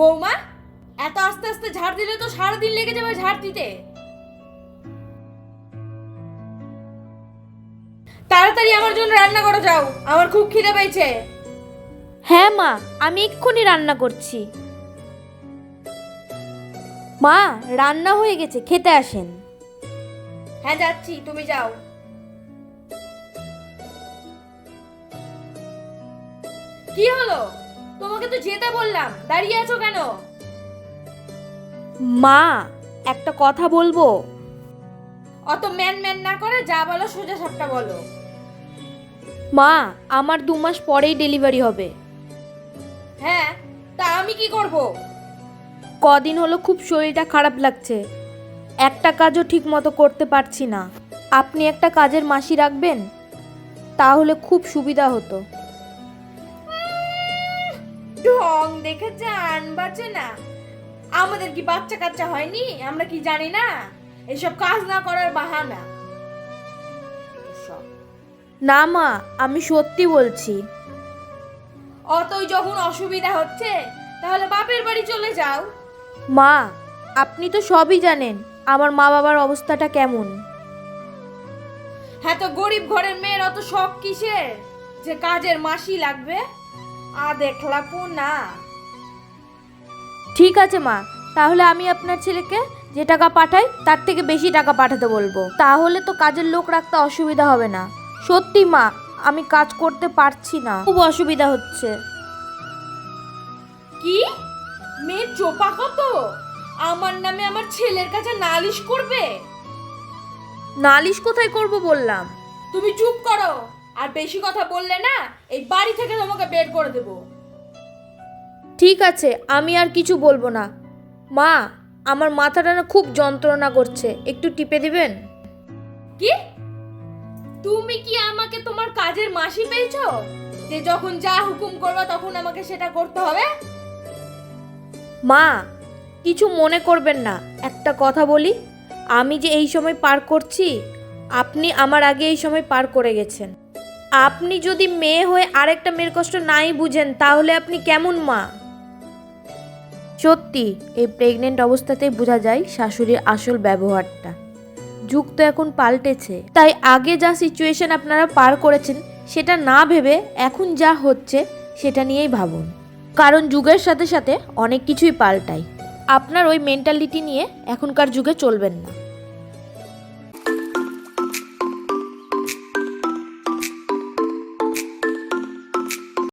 বৌমা এত আস্তে আস্তে ঝাড় দিলে তো সারাদিন লেগে যাবে ঝাড় দিতে। তাড়াতাড়ি আমার জন্য রান্না করে যাও। আমার খুব খিদে পেয়েছে। হ্যাঁ মা আমি এক্ষুনি রান্না করছি। মা রান্না হয়ে গেছে খেতে আসেন। হ্যাঁ যাচ্ছি তুমি যাও। কি হলো? তোমাকে তো যেতে বললাম। দাঁড়িয়ে আছো কেন? মা একটা কথা বলব? অত ম্যান ম্যান না করে যা বলো সোজা সাপটা বলো। মা আমার দু মাস পরেই ডেলিভারি হবে। হ্যাঁ তা আমি কি করব? কদিন হলো খুব শরীরটা খারাপ লাগছে। একটা কাজও ঠিক মতো করতে পারছি না। আপনি একটা কাজের মাসি রাখবেন? তাহলে খুব সুবিধা হতো। ঢং দেখে জান বাঁচে না। আমাদের কি বাচ্চা কাচ্চা হয়নি? আমরা কি জানি না? এসব কাজ না করার বাহানা। না মা আমি সত্যি বলছি। অতই যখন অসুবিধা হচ্ছে তাহলে বাপের বাড়ি চলে যাও। মা আপনি তো সবই জানেন আমার মা বাবার অবস্থাটা কেমন। হ্যাঁ তো গরিব ঘরের মেয়ের অত শখ কিসের? যে কাজের মাসি লাগবে? আ দেখলাপো না। ঠিক আছে মা। তাহলে আমি আপনার ছেলেকে যে টাকা পাঠাই তার থেকে বেশি টাকা পাঠাতে বলব। তাহলে তো কাজের লোক রাখতে অসুবিধা হবে না। সত্যি মা আমি কাজ করতে পারছি না। খুব অসুবিধা হচ্ছে। কি? মেয়ের চোপা কত? আমার নামে আমার ছেলের কাছে নালিশ করবে? নালিশ কোথায় করব বললাম? তুমি চুপ করো। আর বেশি কথা বললে না এই বাড়ি থেকে তোমাকে বের করে দেবো। ঠিক আছে আমি আর কিছু বলব না। মা আমার মাথাটা না খুব যন্ত্রণা করছে একটু টিপে দিবেন? কি? তুমি কি আমাকে তোমার কাজের মাসি পেয়েছ? যে যখন যা হুকুম করবে তখন আমাকে সেটা করতে হবে? মা কিছু মনে করবেন না একটা কথা বলি। আমি যে এই সময় পার করছি আপনি আমার আগে এই সময় পার করে গেছেন। আপনি যদি মেয়ে হয়ে আরেকটা মেয়ের কষ্ট নাই বুঝেন তাহলে আপনি কেমন মা? সত্যি, এই প্রেগনেন্ট অবস্থাতেই বোঝা যায় শাশুড়ির আসল ব্যবহারটা। যুগ তো এখন পাল্টেছে। তাই আগে যা সিচুয়েশন আপনারা পার করেছেন, সেটা না ভেবে এখন যা হচ্ছে, সেটা নিয়েই ভাবুন। কারণ যুগের সাথে সাথে অনেক কিছুই পাল্টায়। আপনার ওই মেন্টালিটি নিয়ে এখনকার যুগে চলবেন না।